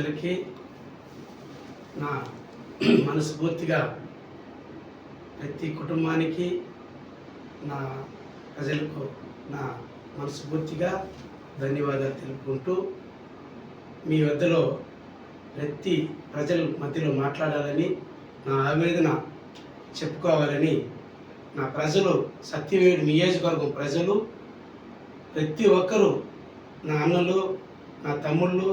అందరికీ నా మనస్ఫూర్తిగా ప్రతి కుటుంబానికి నా ప్రజలకు నా మనస్ఫూర్తిగా ధన్యవాదాలు తెలుపుకుంటూ మీ వద్దలో ప్రతి ప్రజల మధ్యలో మాట్లాడాలని నా ఆవేదన చెప్పుకోవాలని నా ప్రజలు సత్యవేడు నియోజకవర్గం ప్రజలు ప్రతి ఒక్కరూ నా అన్నలు నా తమ్ముళ్ళు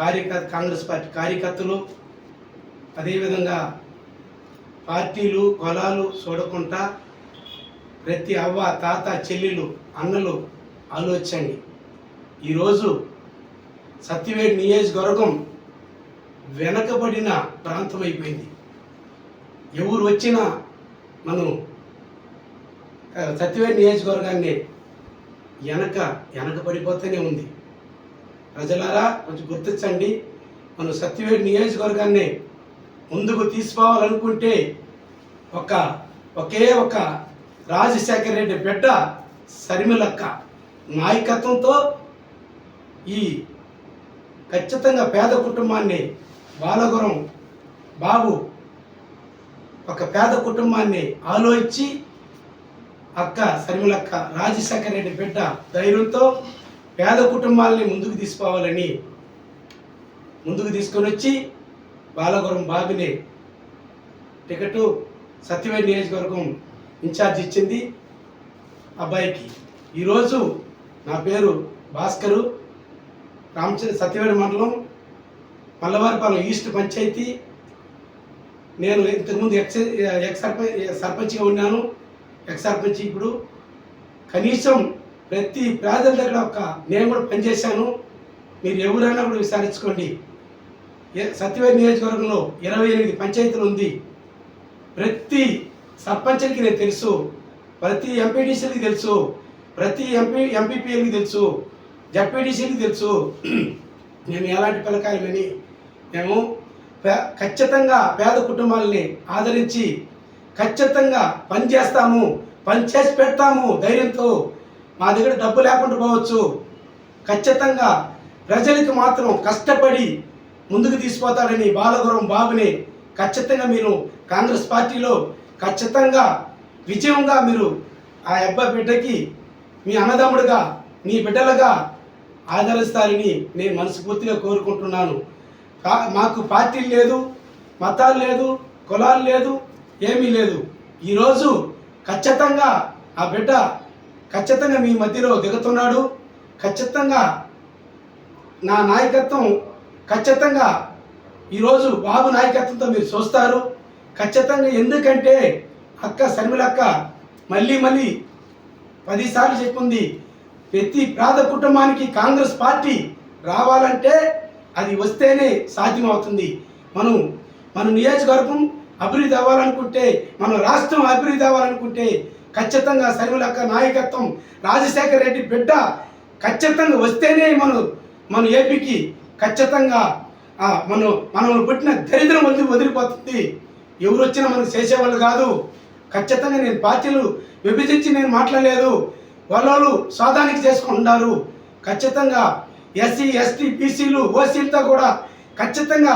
కార్యకర్త కాంగ్రెస్ పార్టీ కార్యకర్తలు అదేవిధంగా పార్టీలు కులాలు చూడకుండా ప్రతి అవ్వ తాత చెల్లెలు అన్నలు ఆలోచించండి. ఈరోజు సత్యవేడి నియోజకవర్గం వెనకబడిన ప్రాంతం అయిపోయింది ఎవరు వచ్చినా మనం సత్యవేడి నియోజకవర్గాన్ని వెనక వెనకబడిపోతూనే ఉంది. ప్రజలారా కొంచెం గుర్తించండి. మనం సత్యవేడి నియోజకవర్గాన్ని ముందుకు తీసుకోవాలనుకుంటే ఒక ఒకే ఒక రాజశేఖర రెడ్డి బిడ్డ సరిమిలక్క నాయకత్వంతో ఈ ఖచ్చితంగా పేద కుటుంబాన్ని బాలగురం బాబు ఒక పేద కుటుంబాన్ని ఆలోచించి అక్క సరిమిలక్క రాజశేఖర రెడ్డి బిడ్డ ధైర్యంతో పేద కుటుంబాలని ముందుకు తీసుకోవాలని ముందుకు తీసుకొని వచ్చి బాలగురం బాబుని టికెట్ సత్యవేడి నియోజకవర్గం ఇన్ఛార్జ్ ఇచ్చింది అబ్బాయికి. ఈరోజు నా పేరు భాస్కరు రామచంద్ర సత్యవేడి మండలం మల్లవారిపాలెం ఈస్ట్ పంచాయతీ. నేను ఇంతకుముందు ఎక్స్ ఎక్స్ సర్పంచ్ సర్పంచ్గా ఉన్నాను. ఎక్స్ సర్పంచ్ ఇప్పుడు కనీసం ప్రతి పేదల దగ్గర ఒక నేను కూడా పనిచేశాను. మీరు ఎవరైనా కూడా విచారించుకోండి. ఏ- సత్యవేది నియోజకవర్గంలో ఇరవై ఎనిమిది పంచాయతీలు ఉంది. ప్రతి సర్పంచ్కి నేను తెలుసు. ప్రతి ఎంపీటీసీలకి తెలుసు. ప్రతి ఎంపీ ఎంపీపీఎల్కి తెలుసు. జడ్పీటీసీలకి తెలుసు. మేము ఎలాంటి పిల్లకాయలని మేము పే- ఖచ్చితంగా పేద కుటుంబాలని ఆదరించి ఖచ్చితంగా పని చేస్తాము. పని చేసి పెడతాము ధైర్యంతో. మా దగ్గర డబ్బు లేకుండా పోవచ్చు. ఖచ్చితంగా ప్రజలకు మాత్రం కష్టపడి ముందుకు తీసుకుపోతాడని బాలగురం బాబుని ఖచ్చితంగా మీరు కాంగ్రెస్ పార్టీలో ఖచ్చితంగా విజయంగా మీరు ఆ అబ్బాయి బిడ్డకి మీ అన్నదమ్ముడుగా మీ బిడ్డలుగా ఆదరిస్తారని నేను మనస్ఫూర్తిగా కోరుకుంటున్నాను. కా- మాకు పార్టీలు లేదు మతాలు లేదు కులాలు లేదు ఏమీ లేదు. ఈరోజు ఖచ్చితంగా ఆ బిడ్డ ఖచ్చితంగా మీ మధ్యలో దిగుతున్నాడు. ఖచ్చితంగా నా నాయకత్వం ఖచ్చితంగా ఈరోజు బాబు నాయకత్వంతో మీరు చూస్తారు ఖచ్చితంగా ఎందుకంటే అక్క శర్మిలక్క మళ్ళీ మళ్ళీ పదిసార్లు చెప్పింది ప్రతి పేద కుటుంబానికి కాంగ్రెస్ పార్టీ రావాలంటే అది వస్తేనే సాధ్యమవుతుంది. మనం మన నియోజకవర్గం అభివృద్ధి అవ్వాలనుకుంటే మన రాష్ట్రం అభివృద్ధి అవ్వాలనుకుంటే ఖచ్చితంగా శర్మిలక్క నాయకత్వం. రాజశేఖర రెడ్డి బిడ్డ ఖచ్చితంగా వస్తేనే మనం మన ఏపీకి ఖచ్చితంగా మనం మనం పుట్టిన దరిద్రం వదిలి వదిలిపోతుంది. ఎవరు వచ్చినా మనకు చేసేవాళ్ళు కాదు. ఖచ్చితంగా నేను పార్టీలు విభజించి నేను మాట్లాడలేదు. వాళ్ళు స్వాదానికి చేసుకుంటున్నారు ఖచ్చితంగా ఎస్సీ ఎస్టీ బీసీలు ఓసీలతో కూడా ఖచ్చితంగా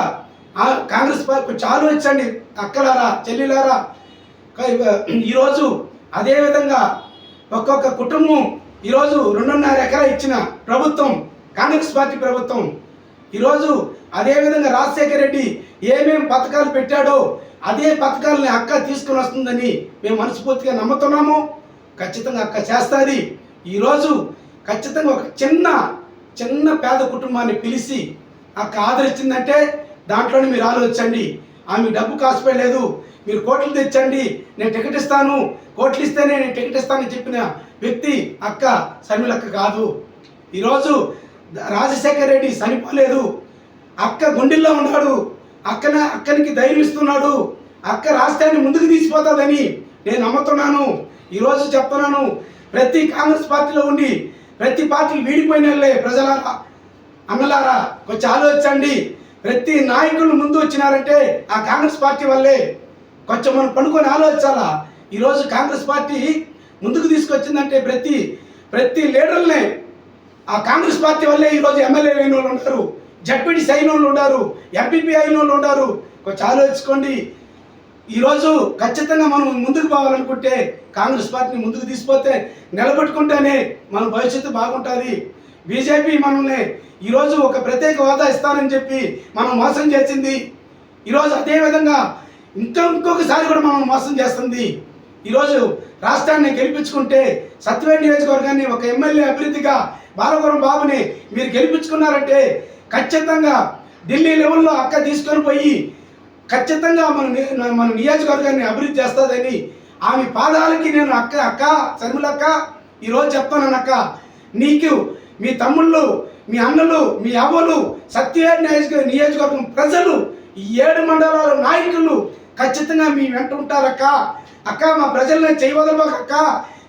కాంగ్రెస్ పార్టీ కొంచెం ఆలోచించండి. అక్కలారా చెల్లిలారా ఈరోజు అదేవిధంగా ఒక్కొక్క కుటుంబం ఈరోజు రెండున్నర ఎకరా ఇచ్చిన ప్రభుత్వం కాంగ్రెస్ పార్టీ ప్రభుత్వం ఈరోజు అదేవిధంగా రాజశేఖర రెడ్డి ఏమేం పథకాలు పెట్టాడో అదే పథకాలని అక్క తీసుకుని వస్తుందని మేము మనస్ఫూర్తిగా నమ్ముతున్నాము. ఖచ్చితంగా అక్క చేస్తుంది. ఈరోజు ఖచ్చితంగా ఒక చిన్న చిన్న పేద కుటుంబాన్ని పిలిచి అక్క ఆదరించిందంటే దాంట్లోనే మీరు ఆలోచించండి. ఆమె డబ్బు కాసిపోయలేదు మీరు కోట్లు తెచ్చండి నేను టికెట్ ఇస్తాను. కోట్లు ఇస్తేనే నేను టికెట్ ఇస్తానని చెప్పిన వ్యక్తి అక్క శర్మిలక్క కాదు. ఈరోజు రాజశేఖర్ రెడ్డి చనిపోలేదు. అక్క గుండెల్లో ఉన్నాడు. అక్కన అక్కనికి ధైర్యం ఇస్తున్నాడు. అక్క రాష్ట్రాన్ని ముందుకు తీసిపోతుందని నేను నమ్ముతున్నాను. ఈరోజు చెప్తున్నాను ప్రతి కాంగ్రెస్ పార్టీలో ఉండి ప్రతి పార్టీలు వీడిపోయినలే ప్రజలారా అన్నలారా కొంచెం ఆలోచించండి. ప్రతి నాయకులు ముందు వచ్చినారంటే ఆ కాంగ్రెస్ పార్టీ వల్లే కొంచెం మనం పండుకొని ఆలోచించాలా? ఈరోజు కాంగ్రెస్ పార్టీ ముందుకు తీసుకొచ్చిందంటే ప్రతి ప్రతి లీడర్ని ఆ కాంగ్రెస్ పార్టీ వల్లే ఈరోజు ఎమ్మెల్యే అయిన వాళ్ళు ఉన్నారు జడ్పీటీ అయిన వాళ్ళు ఉన్నారు ఎంపీపీ అయిన వాళ్ళు ఉన్నారు. కొంచెం ఆలోచించుకోండి. ఈరోజు ఖచ్చితంగా మనం ముందుకు పోవాలనుకుంటే కాంగ్రెస్ పార్టీని ముందుకు తీసుకుపోతే నిలబెట్టుకుంటేనే మన భవిష్యత్తు బాగుంటుంది. బీజేపీ మనల్ని ఈరోజు ఒక ప్రత్యేక హోదా ఇస్తానని చెప్పి మనం మోసం చేసింది. ఈరోజు అదేవిధంగా ఇంకా ఇంకొకసారి కూడా మనం మోసం చేస్తుంది. ఈరోజు రాష్ట్రాన్ని గెలిపించుకుంటే సత్యవేడ్ నియోజకవర్గాన్ని ఒక ఎమ్మెల్యే అభివృద్ధిగా బాలపురం బాబుని మీరు గెలిపించుకున్నారంటే ఖచ్చితంగా ఢిల్లీ లెవెల్లో అక్క తీసుకొని పోయి ఖచ్చితంగా మన మన నియోజకవర్గాన్ని అభివృద్ధి చేస్తుందని ఆమె పాదాలకి నేను అక్క అక్క శర్మిలక్క ఈరోజు చెప్తానక్క నీకు మీ తమ్ముళ్ళు మీ అన్నలు మీ అవ్వలు సత్యవేడ్ నియోజక నియోజకవర్గం ప్రజలు ఈ ఏడు మండలాల నాయకులు ఖచ్చితంగా మీ వెంట ఉంటారక్క. అక్క మా ప్రజల్ని చేయి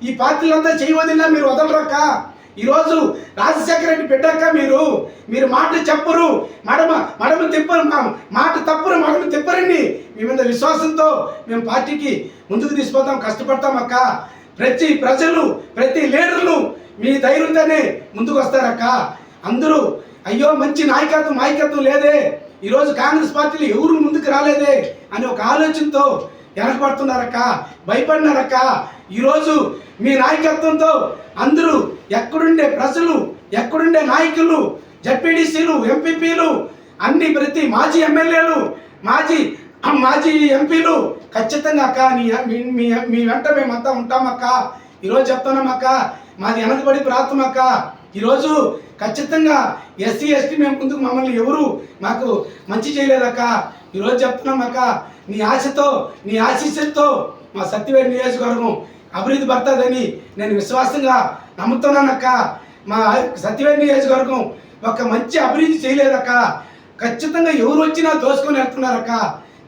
ఈ పార్టీలంతా చేయి వదిలినా మీరు వదలరక్క. ఈరోజు రాజశేఖర రెడ్డి పెట్టాక మీరు. మీరు మాట చెప్పరు. మడమ మడమ తిప్పరు మాట తప్పరు మడమ తిప్పరండి. మీ మీద విశ్వాసంతో మేము పార్టీకి ముందుకు తీసుకుపోతాం కష్టపడతాం అక్క. ప్రతి ప్రజలు ప్రతి లీడర్లు మీ ధైర్యంతోనే ముందుకు వస్తారక్క. అందరూ అయ్యో మంచి నాయకత్వం నాయకత్వం లేదే. ఈరోజు కాంగ్రెస్ పార్టీలు ఎవరు ముందుకు రాలేదే అని ఒక ఆలోచనతో వెనకబడుతున్నారక్క భయపడినారక్క. ఈరోజు మీ నాయకత్వంతో అందరూ ఎక్కడుండే ప్రజలు ఎక్కడుండే నాయకులు జడ్పీడీసీలు ఎంపీపీలు అన్ని ప్రతి మాజీ ఎమ్మెల్యేలు మాజీ మాజీ ఎంపీలు ఖచ్చితంగా అక్క నీ మీ మీ మీ వెంట మేమంతా ఉంటామక్క. ఈరోజు చెప్తున్నామక్క మాది వెనకబడి ప్రాంతం అక్క. ఈరోజు ఖచ్చితంగా ఎస్సీ ఎస్టీ మేము ముందుకు మమ్మల్ని ఎవరు మాకు మంచి చేయలేదక్క. ఈరోజు చెప్తున్నామక్క నీ ఆశతో నీ ఆశీస్సులతో మా సత్యవేడి నియోజకవర్గం అభివృద్ధి పడుతుందని నేను విశ్వాసంగా నమ్ముతున్నానక్క. మా సత్యవేడి నియోజకవర్గం ఒక మంచి అభివృద్ధి చేయలేదక్క. ఖచ్చితంగా ఎవరు వచ్చినా దోసుకొని వెళ్తున్నారక్క.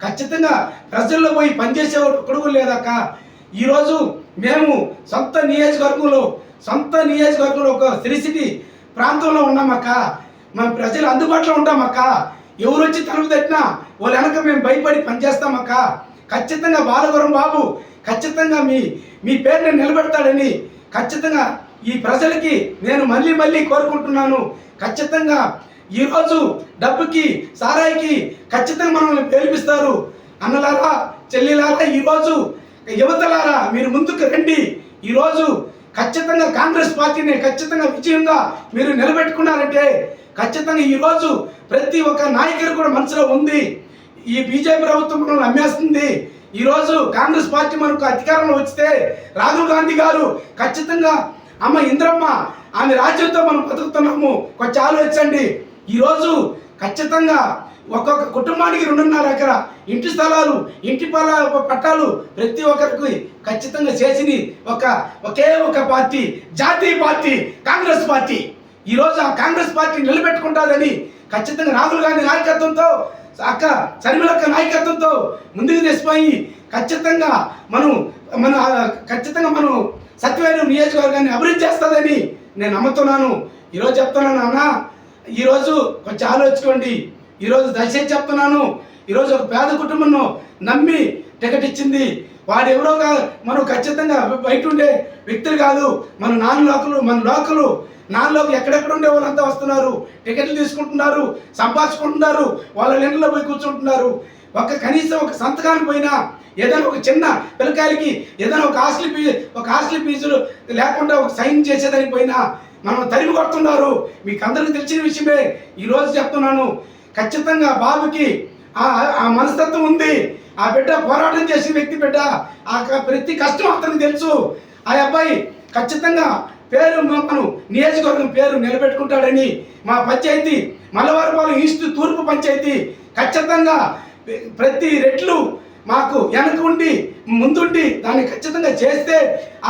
ఖచ్చితంగా ప్రజల్లో పోయి పనిచేసే కొడుకు లేదక్క. ఈరోజు మేము సొంత నియోజకవర్గంలో సొంత నియోజకవర్గంలో ఒక సిరిసిటీ ప్రాంతంలో ఉన్నామక్క. మన ప్రజలు అందుబాటులో ఉంటామక్క. ఎవరు వచ్చి తలుపు తట్టినా వాళ్ళ వెనక మేము భయపడి పనిచేస్తామక్క. ఖచ్చితంగా బాలగురం బాబు ఖచ్చితంగా మీ మీ పేరుని నిలబెడతాడని ఖచ్చితంగా ఈ ప్రజలకి నేను మళ్ళీ మళ్ళీ కోరుకుంటున్నాను. ఖచ్చితంగా ఈరోజు డబ్బుకి సారాయికి ఖచ్చితంగా మనల్ని పేలిపిస్తారు అన్నలారా చెల్లిలారా ఈరోజు యువతలారా మీరు ముందుకు రండి. ఈరోజు ఖచ్చితంగా కాంగ్రెస్ పార్టీని ఖచ్చితంగా విజయంగా మీరు నిలబెట్టుకున్నారంటే ఖచ్చితంగా ఈరోజు ప్రతి ఒక్క నాయకుడు కూడా మనసులో ఉంది. ఈ బీజేపీ ప్రభుత్వం మనల్ని నమ్మేస్తుంది. ఈరోజు కాంగ్రెస్ పార్టీ మనకు అధికారంలో వచ్చితే రాహుల్ గాంధీ గారు ఖచ్చితంగా అమ్మ ఇంద్రమ్మ ఆమె రాజ్యంతో మనం బతుకుతున్నాము. కొంచెం ఆలోచించండి. ఈరోజు ఖచ్చితంగా ఒక్కొక్క కుటుంబానికి రెండున్నర ఎకర ఇంటి స్థలాలు ఇంటి పొల పట్టాలు ప్రతి ఒక్కరికి ఖచ్చితంగా చేసింది ఒక ఒకే ఒక పార్టీ జాతీయ పార్టీ కాంగ్రెస్ పార్టీ. ఈరోజు ఆ కాంగ్రెస్ పార్టీ నిలబెట్టుకుంటుందని ఖచ్చితంగా రాహుల్ గాంధీ నాయకత్వంతో అక్క శర్మిలక్క నాయకత్వంతో ముందుకు తెచ్చిపోయి ఖచ్చితంగా మనం మన ఖచ్చితంగా మనం సత్యవేడు నియోజకవర్గాన్ని అభివృద్ధి చేస్తుందని నేను నమ్ముతున్నాను. ఈరోజు చెప్తున్నాను అన్న ఈరోజు కొంచెం ఆలోచించుకోండి ఈరోజు దయచేసి చెప్తున్నాను. ఈరోజు ఒక పేద కుటుంబంను నమ్మి టికెట్ ఇచ్చింది వాడు ఎవరో కాదు మనం ఖచ్చితంగా బయట ఉండే వ్యక్తులు కాదు. మన నాన్న లోకలు మన లోకలు నాన్న లోకలు ఎక్కడెక్కడ ఉండే వాళ్ళంతా వస్తున్నారు. టికెట్లు తీసుకుంటున్నారు సంపాదించుకుంటున్నారు వాళ్ళ ఇంట్లో పోయి కూర్చుంటున్నారు. ఒక కనీసం ఒక సంతకానికి పోయినా ఏదైనా ఒక చిన్న పిల్లకాయలకి ఏదైనా ఒక హాస్టల్ ఫీజు ఒక హాస్టల్ ఫీజులు లేకుండా ఒక సైన్ చేసేదానికి పోయినా మనం తరిమి కొడుతున్నారు. మీకు అందరికీ తెలిసిన విషయమే. ఈరోజు చెప్తున్నాను ఖచ్చితంగా బాబుకి ఆ ఆ మనస్తత్వం ఉంది. ఆ బిడ్డ పోరాటం చేసిన వ్యక్తి బిడ్డ. ఆ ప్రతి కష్టం అతనికి తెలుసు. ఆ అబ్బాయి ఖచ్చితంగా పేరు మనం నియోజకవర్గం పేరు నిలబెట్టుకుంటాడని మా పంచాయతీ మలవారపాలెం ఈస్ట్ తూర్పు పంచాయతీ ఖచ్చితంగా ప్రతి రెట్లు మాకు వెనక ఉండి ముందుండి దాన్ని ఖచ్చితంగా చేస్తే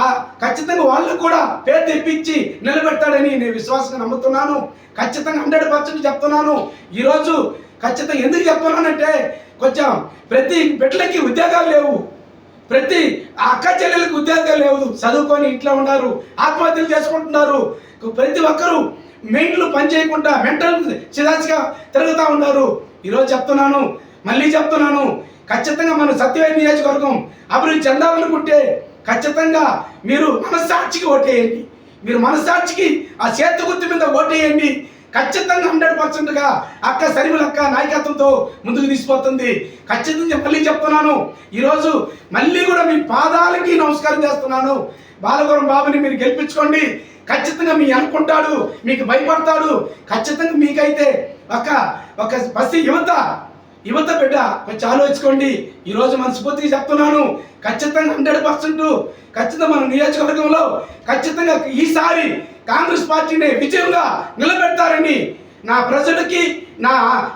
ఆ ఖచ్చితంగా వాళ్ళు కూడా పేరు తెప్పించి నిలబెడతాడని నేను విశ్వాసంగా నమ్ముతున్నాను. ఖచ్చితంగా హండ్రెడ్ పర్సెంట్ చెప్తున్నాను. ఈరోజు ఖచ్చితంగా ఎందుకు చెప్తున్నానంటే కొంచెం ప్రతి బిడ్డలకి ఉద్యోగాలు లేవు. ప్రతి అక్క చెల్లెలకు ఉద్యోగాలు లేవు. చదువుకొని ఇంట్లో ఉన్నారు ఆత్మహత్యలు చేసుకుంటున్నారు. ప్రతి ఒక్కరూ మెయిన్లు పని చేయకుండా మెంటల్ చిరాచిగా తిరుగుతూ ఉన్నారు. ఈరోజు చెప్తున్నాను మళ్ళీ చెప్తున్నాను. ఖచ్చితంగా మన సత్యవేది నియోజకవర్గం అభివృద్ధి చెందాలనుకుంటే ఖచ్చితంగా మీరు మనస్సాక్షికి ఓటేయండి. మీరు మనసాక్షికి ఆ చేతి గుర్తు మీద ఓటేయండి. ఖచ్చితంగా హండ్రెడ్ పర్సెంట్గా అక్క సరిమలక్క నాయకత్వంతో ముందుకు తీసుకుపోతుంది. ఖచ్చితంగా మళ్ళీ చెప్తున్నాను. ఈరోజు మళ్ళీ కూడా మీ పాదాలకి నమస్కారం చేస్తున్నాను. బాలగురం బాబుని మీరు గెలిపించుకోండి. ఖచ్చితంగా మీ అనుకుంటాడు మీకు భయపడతాడు. ఖచ్చితంగా మీకైతే ఒక ఒక బస్సు యువత యువత బిడ్డ కొంచెం ఆలోచించుకోండి. ఈరోజు మనస్ఫూర్తిగా చెప్తున్నాను. ఖచ్చితంగా హండ్రెడ్ పర్సెంట్ ఖచ్చితంగా మన నియోజకవర్గంలో ఖచ్చితంగా ఈసారి కాంగ్రెస్ పార్టీని విజయంగా నిలబెడతారని నా ప్రజలకి నా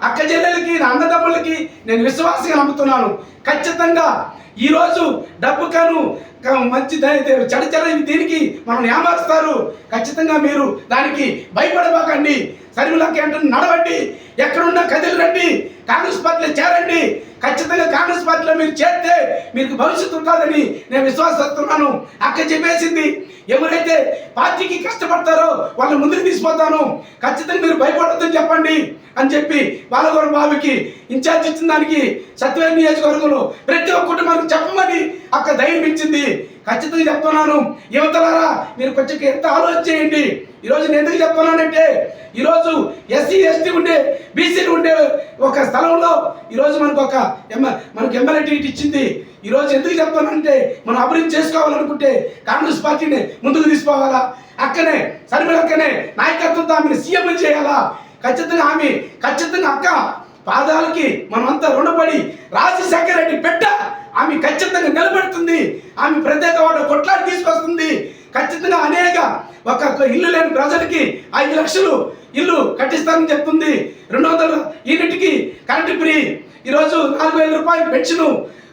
అక్క చెల్లెలకి నా అన్నదమ్ములకి నేను విశ్వాసంగా నమ్ముతున్నాను. ఖచ్చితంగా ఈరోజు డబ్బు కను మంచి ద- దీనికి మనం ఏమారుస్తారు? ఖచ్చితంగా మీరు దానికి భయపడబాకండి. సరిమిలాకి అంటే నడవండి. ఎక్కడున్నా కదిలి రండి. కాంగ్రెస్ పార్టీలో చేరండి. ఖచ్చితంగా కాంగ్రెస్ పార్టీలో మీరు చేస్తే మీకు భవిష్యత్తు ఉంటుందని నేను విశ్వాసిస్తున్నాను అక్క చెప్పేసింది. ఎవరైతే పార్టీకి కష్టపడతారో వాళ్ళ ముందుకు తీసిపోతాను ఖచ్చితంగా మీరు భయపడొద్దని చెప్పండి అని చెప్పి బాలగౌర బాబుకి ఇన్ఛార్జ్ ఇచ్చిన దానికి సత్యవేద నియోజకవర్గంలో ప్రతి ఒక్క కుటుంబానికి చెప్పమని అక్క ధైర్యం ఇచ్చింది. ఖచ్చితంగా చెప్తున్నాను. యువతలారా మీరు కొంచెం ఎంత ఆలోచన చేయండి. ఈరోజు నేను ఎందుకు చెప్తున్నానంటే ఈరోజు ఎస్సీ ఎస్టీ ఉండే బీసీలు ఉండే ఒక స్థలంలో ఈరోజు మనకు ఒక ఎమ్మె మనకు ఎమ్మెల్యే టికెట్ ఇచ్చింది. ఈరోజు ఎందుకు చెప్తానంటే మనం అభివృద్ధి చేసుకోవాలనుకుంటే కాంగ్రెస్ పార్టీని ముందుకు తీసుకోవాలా అక్కనే సరిమల అక్కనే నాయకత్వంతో ఆమెను సీఎం చేయాలా? ఖచ్చితంగా ఆమె ఖచ్చితంగా అక్క పాదాలకి మనమంతా రుణపడి రాజశేఖర రెడ్డి పెట్ట ఆమె ఖచ్చితంగా నిలబెడుతుంది. ఆమె ప్రత్యేక వాడు కొట్లాడి తీసుకొస్తుంది. ఖచ్చితంగా అనేక ఒక ఒక ఇల్లు లేని ప్రజలకి ఐదు లక్షలు ఇల్లు కట్టిస్తానని చెప్తుంది. రెండు వందల యూనిట్కి కరెంటు ఫ్రీ. ఈరోజు నాలుగు వేల రూపాయలు పెన్షను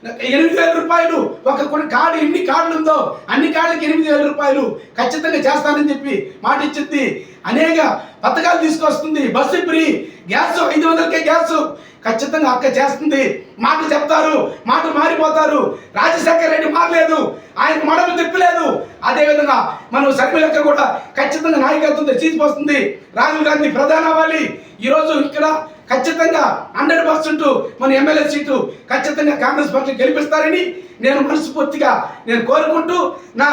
ఎనిమిది వేల రూపాయలు. ఒక కొన్ని కార్డు ఎన్ని కార్డులు ఉందో అన్ని కార్డులకి ఎనిమిది వేల రూపాయలు. ఖచ్చితంగా చేస్తానని చెప్పి మాట ఇచ్చింది. అనేక పథకాలు తీసుకొస్తుంది. Bus free. గ్యాస్ ఐదు వందలకే గ్యాస్. ఖచ్చితంగా అక్క చేస్తుంది. మాట చెప్తారు. మాట మారిపోతారు. రాజశేఖర రెడ్డి మారలేదు. ఆయన మడలు తిప్పలేదు. అదేవిధంగా మనం సర్మిలక్క కూడా ఖచ్చితంగా నాయకత్వం తీసుకొస్తుంది రాహుల్ గాంధీ ప్రధాన అవ్వాలి. ఈరోజు ఇక్కడ ఖచ్చితంగా హండ్రెడ్ పర్సెంట్ మన ఎమ్మెల్యే సీటు ఖచ్చితంగా కాంగ్రెస్ పార్టీ గెలిపిస్తారని నేను మనస్ఫూర్తిగా నేను కోరుకుంటూ నా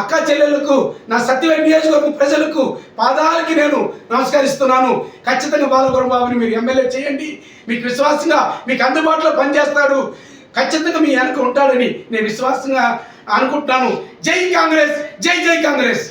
అక్క చెల్లెలకు నా సత్యవేడి నియోజకవర్గం ప్రజలకు పాదాలకి నేను నమస్కరిస్తున్నాను. ఖచ్చితంగా బాలగురం బాబుని మీరు ఎమ్మెల్యే చేయండి. మీకు విశ్వాసంగా మీకు అందుబాటులో పనిచేస్తాడు. ఖచ్చితంగా మీ వెనక ఉంటాడని నేను విశ్వాసంగా అనుకుంటున్నాను. జై కాంగ్రెస్! జై జై కాంగ్రెస్!